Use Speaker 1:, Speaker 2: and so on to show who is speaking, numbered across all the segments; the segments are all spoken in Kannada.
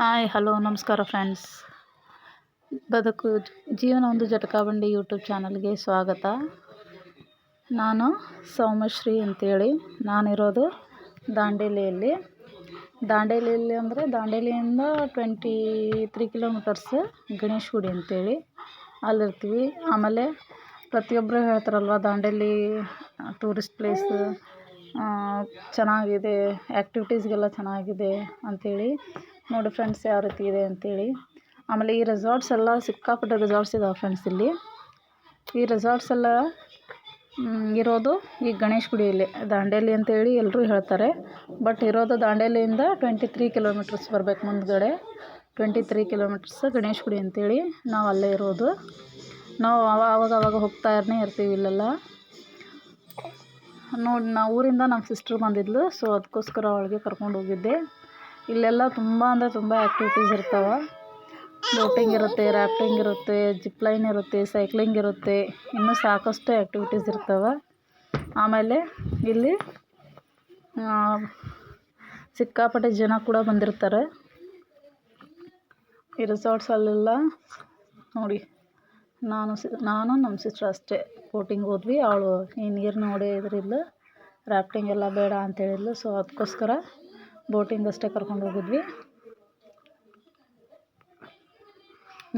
Speaker 1: ಹಾಯ್, ಹಲೋ, ನಮಸ್ಕಾರ ಫ್ರೆಂಡ್ಸ್. ಬದುಕು, ಜೀವನ ಒಂದು ಜಟಕಾಬಂಡಿ ಯೂಟ್ಯೂಬ್ ಚಾನಲ್ಗೆ ಸ್ವಾಗತ. ನಾನು ಸೌಮಶ್ರೀ ಅಂತೇಳಿ. ನಾನಿರೋದು ದಾಂಡೇಲಿಯಲ್ಲಿ. ದಾಂಡೇಲಿಯಲ್ಲಿ ಅಂದರೆ ದಾಂಡೇಲಿಯಿಂದ twenty three kilometres Ganesh Gudi ಅಂತೇಳಿ ಅಲ್ಲಿರ್ತೀವಿ. ಆಮೇಲೆ ಪ್ರತಿಯೊಬ್ಬರು ಹೇಳ್ತಾರಲ್ವ, ದಾಂಡೇಲಿ ಟೂರಿಸ್ಟ್ ಪ್ಲೇಸ್ ಚೆನ್ನಾಗಿದೆ ಆ್ಯಕ್ಟಿವಿಟೀಸ್ಗೆಲ್ಲ ಚೆನ್ನಾಗಿದೆ ಅಂಥೇಳಿ ನೋಡಿ ಫ್ರೆಂಡ್ಸ್ ಯಾವ ರೀತಿ ಇದೆ ಅಂತೇಳಿ. ಆಮೇಲೆ ಈ ರೆಸಾರ್ಟ್ಸ್ ಎಲ್ಲ ಸಿಕ್ಕಾಪಟ್ಟೆ ರೆಸಾರ್ಟ್ಸ್ ಇದಾವೆ ಫ್ರೆಂಡ್ಸ್ ಇಲ್ಲಿ. ಈ ರೆಸಾರ್ಟ್ಸ್ ಎಲ್ಲ ಇರೋದು ಈ ಗಣೇಶ್ ಗುಡಿಯಲ್ಲಿ, ದಾಂಡೇಲಿ ಅಂತೇಳಿ ಎಲ್ಲರೂ ಹೇಳ್ತಾರೆ. ಬಟ್ ಇರೋದು ದಾಂಡೇಲಿಯಿಂದ ಟ್ವೆಂಟಿ ತ್ರೀ ಕಿಲೋಮೀಟರ್ಸ್ ಬರಬೇಕು ಮುಂದ್ಗಡೆ. Twenty three kilometres Ganesh Gudi ಅಂತೇಳಿ ನಾವು ಅಲ್ಲೇ ಇರೋದು. ನಾವು ಆವಾಗ ಅವಾಗ ಹೋಗ್ತಾನೆ ಇರ್ತೀವಿ ಇಲ್ಲೆಲ್ಲ. ನೋಡಿ ನಾವು ಊರಿಂದ ನಮ್ಮ ಸಿಸ್ಟ್ರ್ ಬಂದಿದ್ಲು ಸೊ ಅದಕ್ಕೋಸ್ಕರ ಅವಳಿಗೆ ಕರ್ಕೊಂಡು ಹೋಗಿದ್ದೆ. ಇಲ್ಲೆಲ್ಲ ತುಂಬ ಅಂದರೆ ತುಂಬ ಆ್ಯಕ್ಟಿವಿಟೀಸ್ ಇರ್ತಾವೆ. ಬೋಟಿಂಗ್ ಇರುತ್ತೆ ರಾಫ್ಟಿಂಗ್ ಇರುತ್ತೆ ಜಿಪ್ ಲೈನ್ ಇರುತ್ತೆ ಸೈಕ್ಲಿಂಗ್ ಇರುತ್ತೆ. ಇನ್ನೂ ಸಾಕಷ್ಟು ಆ್ಯಕ್ಟಿವಿಟೀಸ್ ಇರ್ತವೆ. ಆಮೇಲೆ ಇಲ್ಲಿ ಸಿಕ್ಕಾಪಟ್ಟೆ ಜನ ಕೂಡ ಬಂದಿರ್ತಾರೆ. ಈ ರೆಸಾರ್ಟ್ಸಲ್ಲೆಲ್ಲ ನೋಡಿ, ನಾನು ನಾನು ನಮ್ಮ ಸಿಸ್ಟರ್ ಅಷ್ಟೇ. ಬೋಟಿಂಗ್ ಹೋದ್ವಿ, ಅವಳು, ಈ ನೀರು ನೋಡಿ ಇದ್ರಿಲ್ಲ ರಾಫ್ಟಿಂಗ್ ಎಲ್ಲ ಬೇಡ ಅಂತ ಹೇಳಿದ್ಲು ಸೊ ಅದಕ್ಕೋಸ್ಕರ ಬೋಟಿಂಗ್ ಅಷ್ಟೇ ಕರ್ಕೊಂಡು ಹೋಗಿದ್ವಿ.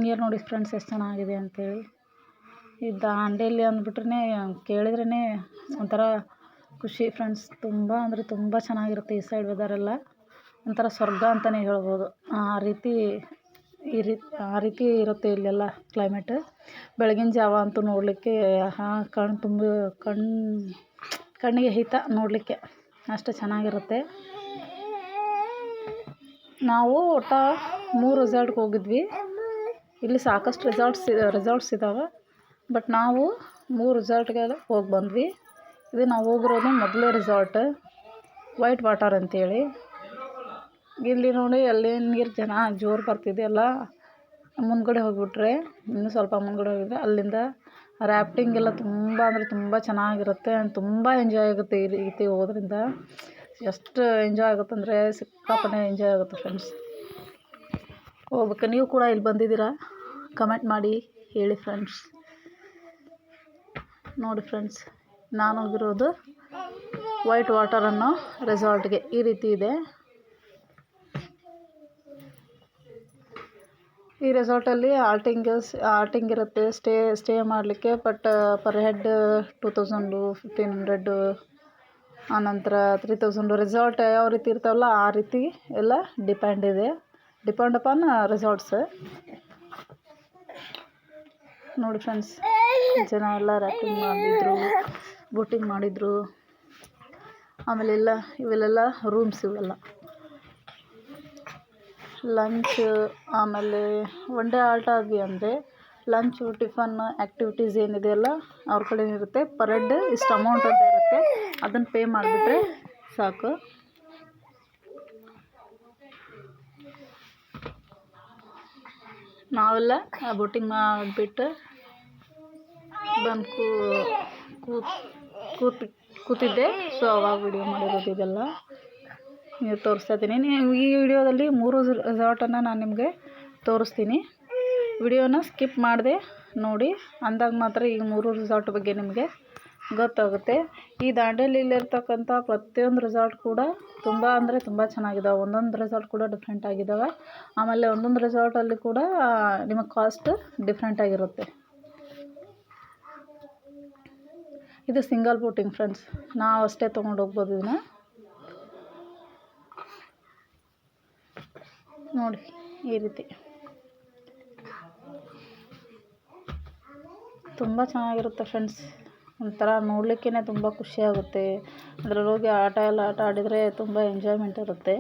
Speaker 1: ನೀರು ನೋಡಿ ಫ್ರೆಂಡ್ಸ್ ಎಷ್ಟು ಚೆನ್ನಾಗಿದೆ ಅಂತೇಳಿ. ಈ ದಾಂಡೇಲಿ ಅಂದ್ಬಿಟ್ರೆ ಕೇಳಿದ್ರೇ ಒಂಥರ ಖುಷಿ ಫ್ರೆಂಡ್ಸ್ ತುಂಬ ಅಂದರೆ ತುಂಬ ಚೆನ್ನಾಗಿರುತ್ತೆ ಈ ಸೈಡ್ ವೆದರೆಲ್ಲ ಒಂಥರ ಸ್ವರ್ಗ ಅಂತಲೇ ಹೇಳ್ಬೋದು. ಆ ರೀತಿ ಈ ರೀತಿ ಆ ರೀತಿ ಇರುತ್ತೆ ಇಲ್ಲೆಲ್ಲ ಕ್ಲೈಮೇಟ್ ಬೆಳಗಿನ ಜಾವ ಅಂತೂ ನೋಡಲಿಕ್ಕೆ ಹಾ ಕಣ್ಣು ತುಂಬ ಕಣ್ಣು ಕಣ್ಣಿಗೆ ಹಿತ ನೋಡಲಿಕ್ಕೆ ಅಷ್ಟು ಚೆನ್ನಾಗಿರುತ್ತೆ. ನಾವು ಒಟ್ಟು ಮೂರು ರೆಸಾರ್ಟ್ಗೆ ಹೋಗಿದ್ವಿ. ಇಲ್ಲಿ ಸಾಕಷ್ಟು ರೆಸಾರ್ಟ್ಸ್ ರೆಸಾರ್ಟ್ಸ್ ಇದ್ದಾವೆ ಬಟ್ ನಾವು ಮೂರು ರೆಸಾರ್ಟ್ಗೆ ಹೋಗಿ ಬಂದ್ವಿ. ಇದು ನಾವು ಹೋಗಿರೋದು ಮೊದಲೇ ರೆಸಾರ್ಟ್ ವೈಟ್ ವಾಟರ್ ಅಂತೇಳಿ. ಇಲ್ಲಿ ನೋಡಿ ಅಲ್ಲಿ ನೀರು ಜನ ಜೋರು ಬರ್ತಿದೆ ಎಲ್ಲ. ಮುಂದ್ಗಡೆ ಹೋಗಿಬಿಟ್ರೆ ಇನ್ನೂ ಸ್ವಲ್ಪ ಮುಂದ್ಗಡೆ ಹೋಗಿದ್ರೆ ಅಲ್ಲಿಂದ ರ್ಯಾಪ್ಟಿಂಗ್ ಎಲ್ಲ ತುಂಬ ಅಂದರೆ ತುಂಬ ಚೆನ್ನಾಗಿರುತ್ತೆ ಆ್ಯಂಡ್ ತುಂಬ ಎಂಜಾಯ್ ಆಗುತ್ತೆ ಈ ರೀತಿ ಹೋದ್ರಿಂದ. ಎಷ್ಟು ಎಂಜಾಯ್ ಆಗುತ್ತೆ ಅಂದರೆ ಸಿಕ್ಕಾಪಟ್ಟೆ ಎಂಜಾಯ್ ಆಗುತ್ತೆ ಫ್ರೆಂಡ್ಸ್ ಹೋಗ್ಬೇಕು. ನೀವು ಕೂಡ ಇಲ್ಲಿ ಬಂದಿದ್ದೀರಾ? ಕಮೆಂಟ್ ಮಾಡಿ, ಹೇಳಿ ಫ್ರೆಂಡ್ಸ್ ನೋಡಿ ಫ್ರೆಂಡ್ಸ್ ನಾನು ಹೋಗಿರೋದು ವೈಟ್ ವಾಟರ್ ಅನ್ನೋ ರೆಸಾರ್ಟ್ಗೆ ಈ ರೀತಿ ಇದೆ. ಈ ರೆಸಾರ್ಟಲ್ಲಿ ಆಲ್ಟಿಂಗ್ ಆಲ್ಟಿಂಗ್ ಇರುತ್ತೆ. ಸ್ಟೇ ಸ್ಟೇ ಮಾಡಲಿಕ್ಕೆ but per head two thousand fifteen hundred ಆನಂತರ ತ್ರೀ ತೌಸಂಡು ರೆಸಾರ್ಟ್ ಯಾವ ರೀತಿ ಇರ್ತಾವಲ್ಲ ಆ ರೀತಿ ಎಲ್ಲ ಡಿಪೆಂಡ್ ಇದೆ. ಡಿಪೆಂಡ್ ಅಪಾನ್ ರೆಸಾರ್ಟ್ಸ್ ನೋಡಿ ಫ್ರೆಂಡ್ಸ್ ಜನ ಎಲ್ಲ ರ್ಯಾಪಿಂಗ್ ಮಾಡಿದ್ರು ಬೋಟಿಂಗ್ ಮಾಡಿದರು. ಆಮೇಲೆ ಎಲ್ಲ ಇವೆಲ್ಲ ರೂಮ್ಸ್ ಇವೆಲ್ಲ. ಲಂಚ್ ಆಮೇಲೆ ಒನ್ ಡೇ ಆಲ್ಟ್ ಆಗಿ ಅಂದರೆ ಲಂಚು ಟಿಫನ್ ಆ್ಯಕ್ಟಿವಿಟೀಸ್ ಏನಿದೆಯಲ್ಲ ಅವ್ರ ಕಡೆ ಇರುತ್ತೆ. ಪರ್ ಹೆಡ್ ಇಷ್ಟು ಅಮೌಂಟ್ ಅಂತ ಇರುತ್ತೆ. ಅದನ್ನು ಪೇ ಮಾಡಿಬಿಟ್ರೆ ಸಾಕು. ನಾವೆಲ್ಲ ಬೋಟಿಂಗ್ ಮಾಡಿಬಿಟ್ಟು ಬಂದು ಕೂ ಕೂತ್, ಕೂತಿದ್ದೆ. ಸೊ ಅವಾಗ ವಿಡಿಯೋ ಮಾಡಿರೋದು ಇದೆಲ್ಲ. ನೀವು ತೋರಿಸ್ತಾ ಇದ್ದೀನಿ. ಈ ವಿಡಿಯೋದಲ್ಲಿ ಮೂರು ರೆಸಾರ್ಟನ್ನು ನಾನು ನಿಮಗೆ ತೋರಿಸ್ತೀನಿ. ವಿಡಿಯೋನ ಸ್ಕಿಪ್ ಮಾಡಿದೆ ನೋಡಿ. ಅಂದಾಗ ಮಾತ್ರ ಈ ಮೂರು ರೆಸಾರ್ಟ್ ಬಗ್ಗೆ ನಿಮಗೆ ಗೊತ್ತಾಗುತ್ತೆ. ಈ ದಾಂಡೇಲಿಯಲ್ಲಿರ್ತಕ್ಕಂಥ ಪ್ರತಿಯೊಂದು ರೆಸಾರ್ಟ್ ಕೂಡ ತುಂಬ ಅಂದರೆ ತುಂಬ ಚೆನ್ನಾಗಿದ್ದಾವೆ ಒಂದೊಂದು ರೆಸಾರ್ಟ್ ಕೂಡ ಡಿಫ್ರೆಂಟ್ ಆಗಿದ್ದಾವೆ ಆಮೇಲೆ ಒಂದೊಂದು ರೆಸಾರ್ಟಲ್ಲಿ ಕೂಡ ನಿಮಗೆ ಕಾಸ್ಟ್ ಡಿಫ್ರೆಂಟ್ ಆಗಿರುತ್ತೆ. ಇದು ಸಿಂಗಲ್ ಬೋಟಿಂಗ್ ಫ್ರೆಂಡ್ಸ್ ನಾವು ಅಷ್ಟೇ ತೊಗೊಂಡು ಹೋಗ್ಬೋದು ಇದನ್ನ. ನೋಡಿ, ಈ ರೀತಿ. ತುಂಬ ಚೆನ್ನಾಗಿರುತ್ತೆ ಫ್ರೆಂಡ್ಸ್ ಒಂಥರ ನೋಡಲಿಕ್ಕೇ ತುಂಬ ಖುಷಿಯಾಗುತ್ತೆ. ಹೋಗಿ ಆಟ ಎಲ್ಲ ಆಟ ಆಡಿದರೆ ತುಂಬ ಎಂಜಾಯ್ಮೆಂಟ್ ಇರುತ್ತೆ.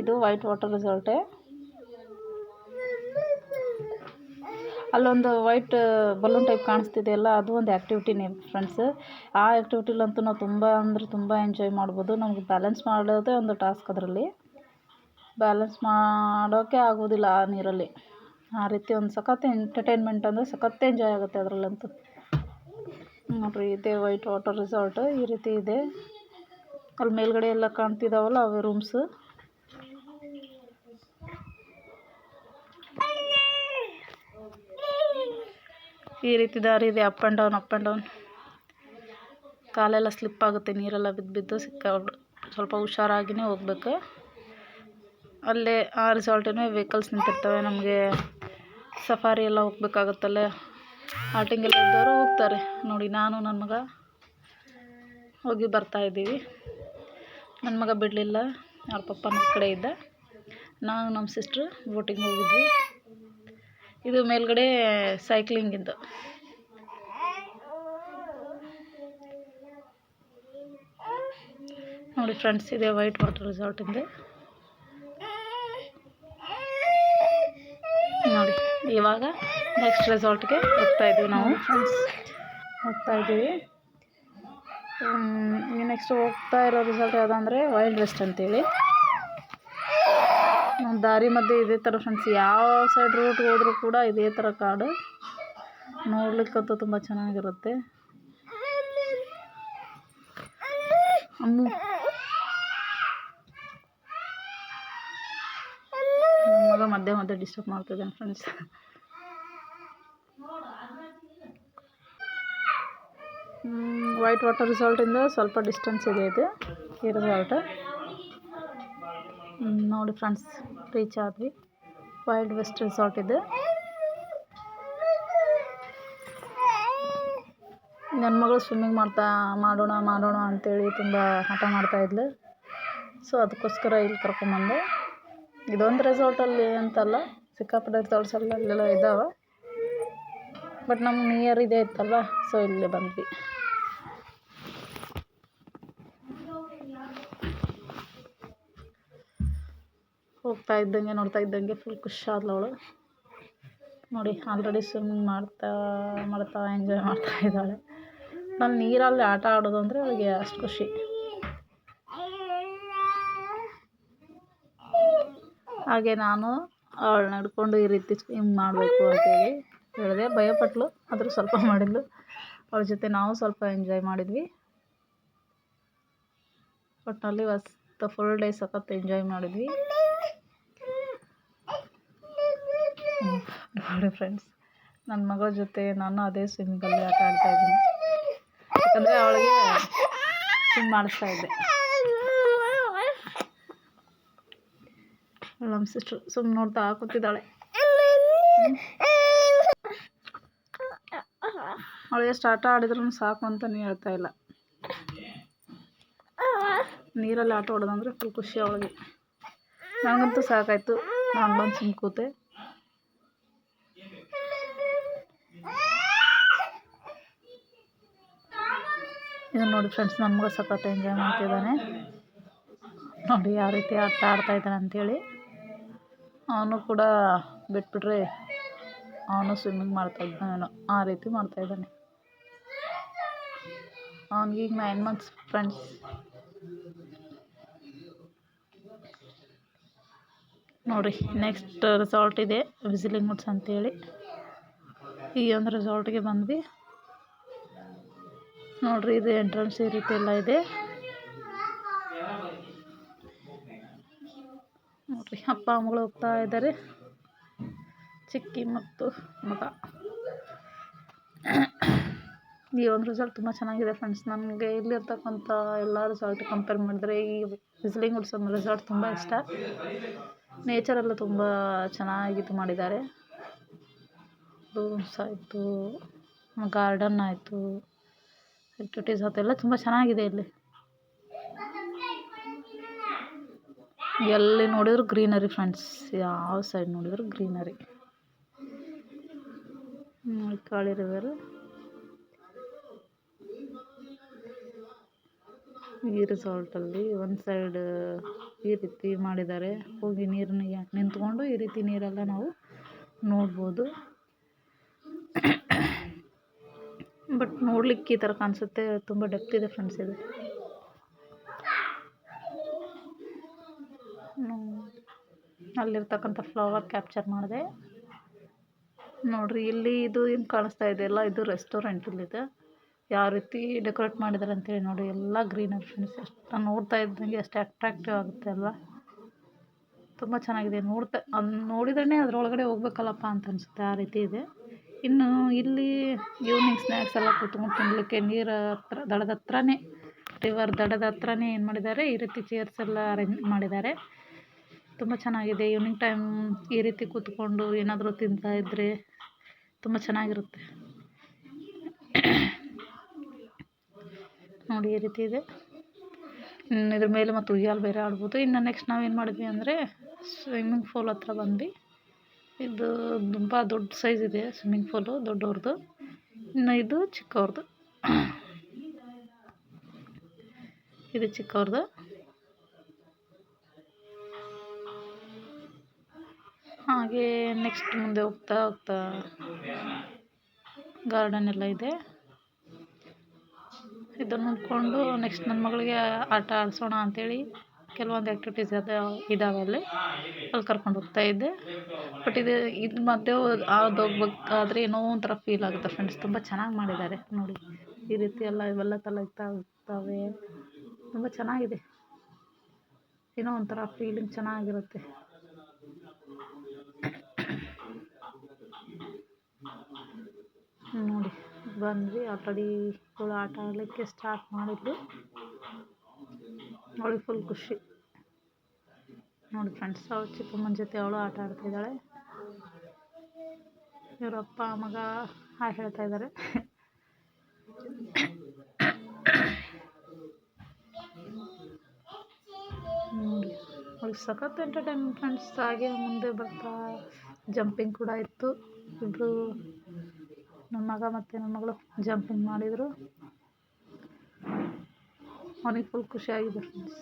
Speaker 1: ಇದು ವೈಟ್ ವಾಟರ್ ರೆಸಾರ್ಟೇ ಅಲ್ಲೊಂದು ವೈಟ್ ಬಲೂನ್ ಟೈಪ್ ಕಾಣಿಸ್ತಿದೆಯಲ್ಲ ಅದು ಒಂದು ಆ್ಯಕ್ಟಿವಿಟಿನೇ ಫ್ರೆಂಡ್ಸ್ ಆ ಆ್ಯಕ್ಟಿವಿಟಿಲಂತೂ ನಾವು ತುಂಬ ಅಂದರೆ ತುಂಬ ಎಂಜಾಯ್ ಮಾಡ್ಬೋದು. ನಮಗೆ ಬ್ಯಾಲೆನ್ಸ್ ಮಾಡೋದೇ ಒಂದು ಟಾಸ್ಕ್ ಅದರಲ್ಲಿ. ಬ್ಯಾಲೆನ್ಸ್ ಮಾಡೋಕ್ಕೆ ಆಗೋದಿಲ್ಲ ಆ ನೀರಲ್ಲಿ. ಆ ರೀತಿ ಒಂದು ಸಖತ್ತು ಎಂಟರ್ಟೈನ್ಮೆಂಟ್ ಅಂದರೆ ಸಖತ್ತು ಎಂಜಾಯ್ ಆಗುತ್ತೆ ಅದರಲ್ಲಂತೂ. ನೋಡಿರಿ, ಇದೆ ವೈಟ್ ವಾಟರ್ ರಿಸಾರ್ಟ್ ಈ ರೀತಿ ಇದೆ. ಅಲ್ಲಿ ಮೇಲ್ಗಡೆ ಎಲ್ಲ ಕಾಣ್ತಿದ್ದಾವಲ್ಲ ಅವೇ ರೂಮ್ಸ್ ಈ ರೀತಿ ದಾರಿ ಇದೆ up and down up and down ಕಾಲೆಲ್ಲ ಸ್ಲಿಪ್ ಆಗುತ್ತೆ, ನೀರೆಲ್ಲ ಬಿದ್ದು ಬಿದ್ದು ಸಿಕ್ಕ ಸ್ವಲ್ಪ ಹುಷಾರಾಗಿಯೇ ಹೋಗ್ಬೇಕು. ಅಲ್ಲೇ ಆ ರಿಸಾರ್ಟಿನೇ ವೆಹಿಕಲ್ಸ್ ನಿಂತಿರ್ತವೆ ನಮಗೆ. ಸಫಾರಿ ಎಲ್ಲ ಹೋಗ್ಬೇಕಾಗತ್ತಲ್ಲ? ಆಟಿಂಗ್ ಎಲ್ಲ ಇದ್ದವರು ಹೋಗ್ತಾರೆ. ನೋಡಿ, ನಾನು ನನ್ನ ಮಗ ಹೋಗಿ ಬರ್ತಾಯಿದ್ದೀವಿ ನನ್ನ ಮಗ ಬಿಡಲಿಲ್ಲ. ಅವ್ರ ಪಪ್ಪನ ಕಡೆ ಇದ್ದ. ನಾನು ನಮ್ಮ ಸಿಸ್ಟ್ರು ಬೋಟಿಂಗ್ ಹೋಗಿದ್ವಿ. ಇದು ಮೇಲ್ಗಡೆ ಸೈಕ್ಲಿಂಗಿಂದು ನೋಡಿ ಫ್ರೆಂಡ್ಸ್ ಇದೆ ವೈಟ್ ವಾಟರ್ ರೆಸಾರ್ಟಿಂದು ಇವಾಗ ನೆಕ್ಸ್ಟ್ ರೆಸಾರ್ಟ್ಗೆ ಹೋಗ್ತಾ ಇದ್ದೀವಿ ನಾವು. ಫ್ರೆಂಡ್ಸ್ ಹೋಗ್ತಾ ಇದ್ದೀವಿ. ನೆಕ್ಸ್ಟ್ ಹೋಗ್ತಾ ಇರೋ ರೆಸಾರ್ಟ್ ಯಾವುದಂದ್ರೆ ವೈಲ್ಡ್ ವೆಸ್ಟ್ ಅಂತೇಳಿ. ದಾರಿ ಮಧ್ಯೆ ಇದೇ ಥರ ಫ್ರೆಂಡ್ಸ್ ಯಾವ ಸೈಡ್ ರೂಟ್ ಹೋದರೂ ಕೂಡ ಇದೇ ಥರ ಕಾಡು. ನೋಡ್ಲಿಕ್ಕಂತೂ ತುಂಬ ಚೆನ್ನಾಗಿರುತ್ತೆ. ಅಮ್ಮು ಮಧ್ಯೆ ಮಧ್ಯೆ ಡಿಸ್ಟರ್ಬ್ ಮಾಡ್ತಿದ್ದಾನೆ ಫ್ರೆಂಡ್ಸ್ ವೈಟ್ ವಾಟರ್ ರಿಸಾರ್ಟಿಂದ ಸ್ವಲ್ಪ ಡಿಸ್ಟೆನ್ಸ್ ಇದೆ ಇದು, ಈ ರಿಸಾರ್ಟ್ ನೋಡಿ ಫ್ರೆಂಡ್ಸ್ ರೀಚ್ ಆದ್ವಿ. ವೈಲ್ಡ್ ವೆಸ್ಟ್ ರಿಸಾರ್ಟ್ ಇದೆ. ನನ್ನ ಮಗಳು ಸ್ವಿಮ್ಮಿಂಗ್ ಮಾಡ್ತಾ, ಮಾಡೋಣ ಮಾಡೋಣ ಅಂತೇಳಿ ತುಂಬ ಹಠ ಮಾಡ್ತಾಯಿದ್ಲು ಸೊ ಅದಕ್ಕೋಸ್ಕರ ಇಲ್ಲಿ ಕರ್ಕೊಂಬಂದೆ ಇದೊಂದು ರೆಸಾರ್ಟಲ್ಲಿ ಅಂತಲ್ಲ, ಸಿಕ್ಕಾಪಟ್ಟೆ ರೆಸಾರ್ಟ್ಸ್ ಎಲ್ಲ ಅಲ್ಲೆಲ್ಲ ಇದ್ದಾವೆ ಬಟ್ ನಮ್ಮ ನಿಯರ್ ಇದೆ ಇತ್ತಲ್ವ ಸೊ ಇಲ್ಲಿ ಬಂದ್ವಿ. ಹೋಗ್ತಾ ಇದ್ದಂಗೆ, ನೋಡ್ತಾ ಇದ್ದಂಗೆ ಫುಲ್ ಖುಷಿ ಅವಳು. ನೋಡಿ ಆಲ್ರೆಡಿ ಸ್ವಿಮ್ಮಿಂಗ್ ಮಾಡ್ತಾ ಮಾಡ್ತಾ ಎಂಜಾಯ್ ಮಾಡ್ತಾ ಇದ್ದಾಳೆ. ನಾನು ನೀರಲ್ಲಿ ಆಟ ಆಡೋದು ಅಂದರೆ ಅವಳಿಗೆ ಅಷ್ಟು ಖುಷಿ. ಹಾಗೆ ನಾನು ಅವ್ಳನ್ನ ಹಿಡ್ಕೊಂಡು ಈ ರೀತಿ ಸ್ವಿಮ್ ಮಾಡಬೇಕು ಅಂತೇಳಿ ಹೇಳಿದೆ. ಭಯಪಟ್ಲು, ಆದರೂ ಸ್ವಲ್ಪ ಮಾಡಿದ್ಲು. ಅವಳ ಜೊತೆ ನಾವು ಸ್ವಲ್ಪ ಎಂಜಾಯ್ ಮಾಡಿದ್ವಿ. ಒಟ್ಟಿನಲ್ಲಿ ಮಸ್ತ್ ಫುಲ್ ಡೇ ಸಖತ್ ಎಂಜಾಯ್ ಮಾಡಿದ್ವಿ. ನೋಡಿ ಫ್ರೆಂಡ್ಸ್ ನನ್ನ ಮಗಳ ಜೊತೆ ನಾನು ಅದೇ ಸ್ವಿಮ್ಮಿಂಗಲ್ಲಿ ಆಟ ಆಡ್ತಾ ಇದ್ದೀನಿ. ಯಾಕಂದರೆ ಅವಳಿಗೆ ಸ್ವಿಮ್ ಮಾಡಿಸ್ತಾ ಇದ್ದೆ. ನಮ್ಮ ಸಿಸ್ಟ್ರು ಸುಮ್ಮನೆ ನೋಡ್ತಾ ಕೂತಿದ್ದಾಳೆ. ಅವಳು ಎಷ್ಟು ಆಟ ಆಡಿದ್ರೂ ಸಾಕು ಅಂತಲೇ ಹೇಳ್ತಾ ಇಲ್ಲ. ನೀರಲ್ಲಿ ಆಟ ಆಡೋದಂದ್ರೆ ಫುಲ್ ಖುಷಿ ಅವಳಿಗೆ. ನನಗಂತೂ ಸಾಕಾಯಿತು. ನಾನು ಬಂದು ಸುಮ್ಮ ಕೂತೆ. ಇದನ್ನು ನೋಡಿ ಫ್ರೆಂಡ್ಸ್ ನನ್ನ ಮಗ ಸಖತ್ ಎಂಜಾಯ್ ಮಾಡ್ತಿದ್ದಾನೆ. ನೋಡಿ ಯಾವ ರೀತಿ ಆಟ ಆಡ್ತಾ ಇದ್ದಾನೆ ಅಂಥೇಳಿ ಅವನು ಕೂಡ ಬಿಟ್ಬಿಟ್ರೆ ಅವನು ಸ್ವಿಮ್ಮಿಂಗ್ ಮಾಡ್ತಾ ಇದ್ದಾನೇನೋ ಆ ರೀತಿ ಮಾಡ್ತಾ ಇದ್ದಾನೆ. ಅವ್ನಿಗೀಗ ನೈನ್ ಮಂತ್ಸ್ ಫ್ರೆಂಡ್ಸ್ ನೋಡಿರಿ ನೆಕ್ಸ್ಟ್ ರೆಸಾರ್ಟ್ ಇದೆ ವಿಸಿಲಿಂಗ್ ವುಡ್ಸ್ ಅಂತೇಳಿ. ಈ ಒಂದು ರೆಸಾರ್ಟ್ಗೆ ಬಂದ್ವಿ. ನೋಡಿರಿ, ಇದು ಎಂಟ್ರೆನ್ಸ್ ಈ ರೀತಿ ಎಲ್ಲ ಇದೆ. ನೋಡಿರಿ ಅಪ್ಪ, ಅಮ್ಮಗಳು ಹೋಗ್ತಾ ಇದ್ದಾರೆ. ಚಿಕ್ಕಿ ಮತ್ತು ಮಗ. ಈ ಒಂದು ರಿಸಲ್ಟ್ ತುಂಬ ಚೆನ್ನಾಗಿದೆ ಫ್ರೆಂಡ್ಸ್ ನನಗೆ ಇಲ್ಲಿರ್ತಕ್ಕಂಥ ಎಲ್ಲ ರಿಸಲ್ಟ್ ಕಂಪೇರ್ ಮಾಡಿದ್ರೆ ಈ ವಿಸಿಲಿಂಗ್ ವುಡ್ಸ್ ರಿಸಲ್ಟ್ ತುಂಬ ಇಷ್ಟ. ನೇಚರೆಲ್ಲ ತುಂಬ ಚೆನ್ನಾಗಿ ಮಾಡಿದ್ದಾರೆ. ರೂಮ್ಸ್ ಆಯಿತು ಗಾರ್ಡನ್ ಆಯಿತು ಆ್ಯಕ್ಟಿವಿಟೀಸ್ ಅದೆಲ್ಲ ತುಂಬ ಚೆನ್ನಾಗಿದೆ ಇಲ್ಲಿ. ಎಲ್ಲಿ ನೋಡಿದ್ರು ಗ್ರೀನರಿ ಫ್ರೆಂಡ್ಸ್, ಯಾವ ಸೈಡ್ ನೋಡಿದ್ರು ಗ್ರೀನರಿ. ಕಾಳಿ ರಿವರ್ ಈ ರಿಸಾರ್ಟಲ್ಲಿ ಒಂದು ಸೈಡ್ ಈ ರೀತಿ ಮಾಡಿದ್ದಾರೆ. ಹೋಗಿ ನೀರನ್ನ ನಿಂತ್ಕೊಂಡು ಈ ರೀತಿ ನೀರೆಲ್ಲ ನಾವು ನೋಡ್ಬೋದು. ಬಟ್ ನೋಡ್ಲಿಕ್ಕೆ ಈ ಥರ ಕಾಣಿಸುತ್ತೆ. ತುಂಬ ಡೆಪ್ತ್ ಇದೆ ಫ್ರೆಂಡ್ಸ್ ಇದು. ಅಲ್ಲಿರ್ತಕ್ಕಂಥ ಫ್ಲವರ್ ಕ್ಯಾಪ್ಚರ್ ಮಾಡಿದೆ. ನೋಡ್ರಿ, ಇಲ್ಲಿ ಇದು ಏನು ಕಾಣಿಸ್ತಾ ಇದೆಯಲ್ಲ ಇದು ರೆಸ್ಟೋರೆಂಟ್ ಇಲ್ಲಿದೆ ಯಾವ ರೀತಿ ಡೆಕೋರೇಟ್ ಮಾಡಿದ್ದಾರೆ ಅಂತೇಳಿ ನೋಡಿ ಎಲ್ಲ ಗ್ರೀನರಿ ಫ್ರೆಂಡ್ಸ್ ಎಷ್ಟು ನೋಡ್ತಾ ಇದ್ದಂಗೆ ಎಷ್ಟು ಅಟ್ರಾಕ್ಟಿವ್ ಆಗುತ್ತೆ ಅಲ್ವಾ? ತುಂಬ ಚೆನ್ನಾಗಿದೆ. ನೋಡ್ತಾ ಅದು ನೋಡಿದ್ರೇ ಅದರೊಳಗಡೆ ಹೋಗ್ಬೇಕಲ್ಲಪ್ಪ ಅಂತ ಅನಿಸುತ್ತೆ. ಆ ರೀತಿ ಇದೆ. ಇನ್ನು ಇಲ್ಲಿ ಈವ್ನಿಂಗ್ ಸ್ನ್ಯಾಕ್ಸ್ ಎಲ್ಲ ಕೂತ್ಕೊಂಡು ತಿನ್ನಲಿಕ್ಕೆ ನೀರ ಹತ್ರ, ದಡದ ಹತ್ರನೇ ರಿವರ್ ದಡದ ಹತ್ರನೇ ಏನು ಮಾಡಿದ್ದಾರೆ? ಈ ರೀತಿ ಚೇರ್ಸ್ ಎಲ್ಲ ಅರೇಂಜ್ ಮಾಡಿದ್ದಾರೆ. ತುಂಬ ಚೆನ್ನಾಗಿದೆ. ಈವ್ನಿಂಗ್ ಟೈಮ್ ಈ ರೀತಿ ಕೂತ್ಕೊಂಡು ಏನಾದರೂ ತಿಂತಾ ಇದ್ದರೆ ತುಂಬ ಚೆನ್ನಾಗಿರುತ್ತೆ. ನೋಡಿ ಈ ರೀತಿ ಇದೆ. ಇದ್ರ ಮೇಲೆ ಮತ್ತು ಉಯ್ಯಾಲೆ ಬೇರೆ ಆಡ್ಬೋದು. ಇನ್ನು ನೆಕ್ಸ್ಟ್ ನಾವೇನು ಮಾಡಿದ್ವಿ ಅಂದರೆ ಸ್ವಿಮ್ಮಿಂಗ್ ಫೂಲ್ ಹತ್ರ ಬಂದ್ವಿ. ಇದು ತುಂಬ ದೊಡ್ಡ ಸೈಜ್ ಇದೆ ಸ್ವಿಮ್ಮಿಂಗ್ ಫೂಲು ದೊಡ್ಡವ್ರದ್ದು ಇನ್ನು ಇದು ಚಿಕ್ಕವ್ರದ್ದು ಇದು ಚಿಕ್ಕವ್ರದ್ದು ಹಾಗೆ ನೆಕ್ಸ್ಟ್ ಮುಂದೆ ಹೋಗ್ತಾ ಹೋಗ್ತಾ ಗಾರ್ಡನ್ ಎಲ್ಲ ಇದೆ. ಇದನ್ನು ನೋಡಿಕೊಂಡು ನೆಕ್ಸ್ಟ್ ನನ್ನ ಮಗಳಿಗೆ ಆಟ ಆಡಿಸೋಣ ಅಂಥೇಳಿ ಕೆಲವೊಂದು ಆ್ಯಕ್ಟಿವಿಟೀಸ್ ಅದ ಇದ್ದಾವೆ ಅಲ್ಲಿ. ಅಲ್ಲಿ ಕರ್ಕೊಂಡು ಹೋಗ್ತಾ ಇದ್ದೆ. ಬಟ್ ಇದು ಇದು ಮಧ್ಯೆ ಅದು ಹೋಗ್ಬೇಕಾದ್ರೆ ಏನೋ ಒಂಥರ ಫೀಲ್ ಆಗುತ್ತೆ ಫ್ರೆಂಡ್ಸ್ ತುಂಬ ಚೆನ್ನಾಗಿ ಮಾಡಿದ್ದಾರೆ. ನೋಡಿ, ಈ ರೀತಿ ಎಲ್ಲ ಇವೆಲ್ಲ ತಲೆಗ್ತಾ ಹೋಗ್ತವೆ. ತುಂಬ ಚೆನ್ನಾಗಿದೆ. ಏನೋ ಒಂಥರ ಫೀಲಿಂಗ್ ಚೆನ್ನಾಗಿರುತ್ತೆ. ನೋಡಿ, ಬಂದ್ವಿ. ಆಲ್ರೆಡಿ ಇವಳು ಆಟ ಆಡಲಿಕ್ಕೆ ಸ್ಟಾರ್ಟ್ ಮಾಡಿದ್ಲು ಅವಳಿಗೆ ಫುಲ್ ಖುಷಿ. ನೋಡಿ ಫ್ರೆಂಡ್ಸ್ ಅವಳು ಚಿಕ್ಕಮ್ಮನ ಜೊತೆ ಅವಳು ಆಟ ಆಡ್ತಾಯಿದ್ದಾಳೆ ಇವರ ಅಪ್ಪ ಮಗ, ಹಾಯ್ ಹೇಳ್ತಾ ಇದ್ದಾರೆ ನೋಡಿ, ಅವಳಿಗೆ ಸಖತ್ ಎಂಟರ್ಟೈನ್ಮೆಂಟ್ ಫ್ರೆಂಡ್ಸ್ ಹಾಗೆ ಮುಂದೆ ಬರ್ತಾ ಜಂಪಿಂಗ್ ಕೂಡ ಇತ್ತು. ಇಬ್ಬರು ನಮ್ಮ ಮಗ ಮತ್ತು ನನ್ನ ಮಗಳು ಜಂಪಿಂಗ್ ಮಾಡಿದರು. ಅವನಿಗೆ ಫುಲ್ ಖುಷಿಯಾಗಿದೆ ಫ್ರೆಂಡ್ಸ್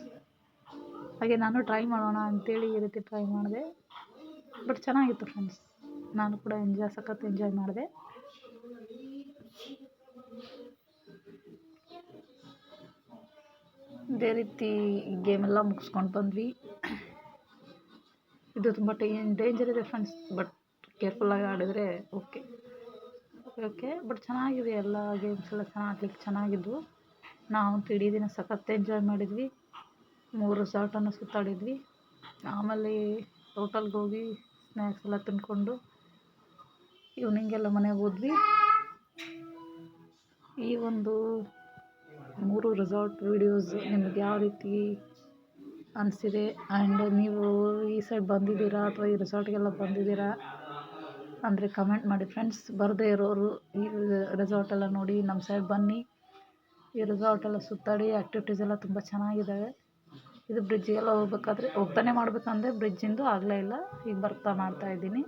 Speaker 1: ಹಾಗೆ ನಾನು ಟ್ರೈ ಮಾಡೋಣ ಅಂತೇಳಿ ಈ ರೀತಿ ಟ್ರೈ ಮಾಡಿದೆ. ಬಟ್ ಚೆನ್ನಾಗಿತ್ತು ಫ್ರೆಂಡ್ಸ್ ನಾನು ಕೂಡ ಎಂಜಾಯ್ ಸಖತ್ ಎಂಜಾಯ್ ಮಾಡಿದೆ. ಇದೇ ರೀತಿ ಗೇಮೆಲ್ಲ ಮುಗಿಸ್ಕೊಂಡು ಬಂದ್ವಿ. ಇದು ತುಂಬ ಟೇ ಡೇಂಜರ್ ಇದೆ ಫ್ರೆಂಡ್ಸ್ ಬಟ್ ಕೇರ್ಫುಲ್ಲಾಗಿ ಆಡಿದರೆ ಓಕೆ ಓಕೆ, ಬಟ್ ಚೆನ್ನಾಗಿದೆ. ಎಲ್ಲ ಗೇಮ್ಸ್ ಎಲ್ಲ ಚೆನ್ನಾಗಿ ಆಡ್ಲಿಕ್ಕೆ ಚೆನ್ನಾಗಿದ್ವು. ನಾವಂತೂ ಇಡೀ ದಿನ ಸಖತ್ ಎಂಜಾಯ್ ಮಾಡಿದ್ವಿ. ಮೂರು ರೆಸಾರ್ಟನ್ನು ಸುತ್ತಾಡಿದ್ವಿ. ಆಮೇಲೆ ಹೋಟೆಲ್ಗೆ ಹೋಗಿ ಸ್ನ್ಯಾಕ್ಸ್ ಎಲ್ಲ ತಿಂದ್ಕೊಂಡು ಈವ್ನಿಂಗೆಲ್ಲ ಮನೆಗೆ ಹೋದ್ವಿ. ಈ ಒಂದು ಮೂರು ರೆಸಾರ್ಟ್ ವೀಡಿಯೋಸ್ ನಿಮ್ಗೆ ಯಾವ ರೀತಿ ಅನಿಸಿದೆ? ಆ್ಯಂಡ್ ನೀವು ಈ ಸೈಡ್ ಬಂದಿದ್ದೀರಾ ಅಥವಾ ಈ ರೆಸಾರ್ಟ್ಗೆಲ್ಲ ಬಂದಿದ್ದೀರಾ? ಅಂದರೆ ಕಮೆಂಟ್ ಮಾಡಿ ಫ್ರೆಂಡ್ಸ್ ಬರದೇ ಇರೋರು ಈ ರೆಸಾರ್ಟ್ ಎಲ್ಲ ನೋಡಿ ನಮ್ಮ ಸೈಡ್ ಬನ್ನಿ. ಈ ರೆಸಾರ್ಟ್ ಎಲ್ಲ ಸುತ್ತಾಡಿ ಆ್ಯಕ್ಟಿವಿಟೀಸ್ ಎಲ್ಲ ತುಂಬ ಚೆನ್ನಾಗಿದ್ದಾವೆ ಇದು ಬ್ರಿಡ್ಜಿಗೆಲ್ಲ ಹೋಗ್ಬೇಕಾದ್ರೆ ಹೋಗ್ತಾನೆ ಮಾಡಬೇಕಂದ್ರೆ ಬ್ರಿಡ್ಜಿಂದು ಆಗಲೇ ಇಲ್ಲ. ಈಗ ಬರ್ತಾ ಮಾಡ್ತಾಯಿದ್ದೀನಿ